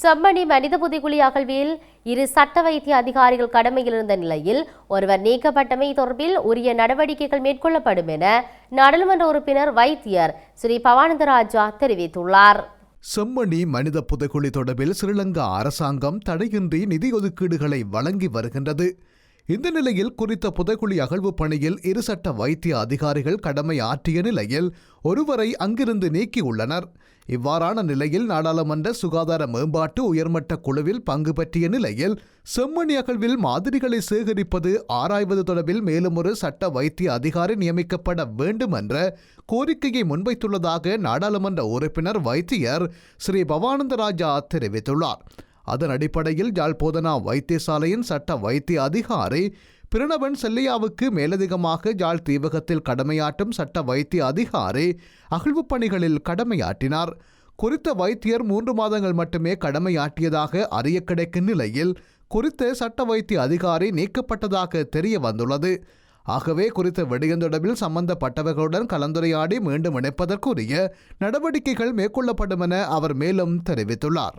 செம்மணி மனித புதைக்குழி அகழ்வில் இரு சட்ட வைத்திய அதிகாரிகள் கடமையில் இருந்த நிலையில் ஒருவர் நீக்கப்பட்டமை தொடர்பில் உரிய நடவடிக்கைகள் மேற்கொள்ளப்படும் என நாடாளுமன்ற உறுப்பினர் வைத்தியர் ஸ்ரீ பவானந்தராஜா தெரிவித்துள்ளார். செம்மணி மனித புதைக்குழி தொடர்பில் ஸ்ரீலங்கா அரசாங்கம் தடையின்றி நிதி ஒதுக்கீடுகளை வழங்கி வருகின்றது. இந்த நிலையில் குறித்த புதைக்குழி அகழ்வு பணியில் இரு சட்ட வைத்திய அதிகாரிகள் கடமை ஆற்றிய நிலையில் ஒருவரை அங்கிருந்து நீக்கியுள்ளனர். இவ்வாறான நிலையில் நாடாளுமன்ற சுகாதார மேம்பாட்டு உயர்மட்ட குழுவில் பங்கு பற்றிய நிலையில் செம்மணி அகழ்வில் மாதிரிகளை சேகரிப்பது ஆராய்வது தொடர்பில் மேலும் ஒரு சட்ட வைத்திய அதிகாரி நியமிக்கப்பட வேண்டும் என்ற கோரிக்கையை முன்வைத்துள்ளதாக நாடாளுமன்ற உறுப்பினர் வைத்தியர் ஸ்ரீ பவானந்தராஜா தெரிவித்துள்ளார். அதன் அடிப்படையில் யாழ் போதனா வைத்தியசாலையின் சட்ட வைத்திய அதிகாரி பிரணவன் செல்லையாவுக்கு மேலதிகமாக யாழ் தீவகத்தில் கடமையாற்றும் சட்ட வைத்திய அதிகாரி அகழ்வுப் பணிகளில் கடமையாற்றினார். குறித்த வைத்தியர் மூன்று மாதங்கள் மட்டுமே கடமையாற்றியதாக அறிய கிடைக்கும் நிலையில் குறித்த சட்ட வைத்திய அதிகாரி நீக்கப்பட்டதாக தெரிய வந்துள்ளது. ஆகவே குறித்த விடயம் தொடர்பில் சம்பந்தப்பட்டவர்களுடன் கலந்துரையாடி மீண்டும் இணைப்பதற்குரிய நடவடிக்கைகள் மேற்கொள்ளப்படும் என அவர் மேலும் தெரிவித்துள்ளார்.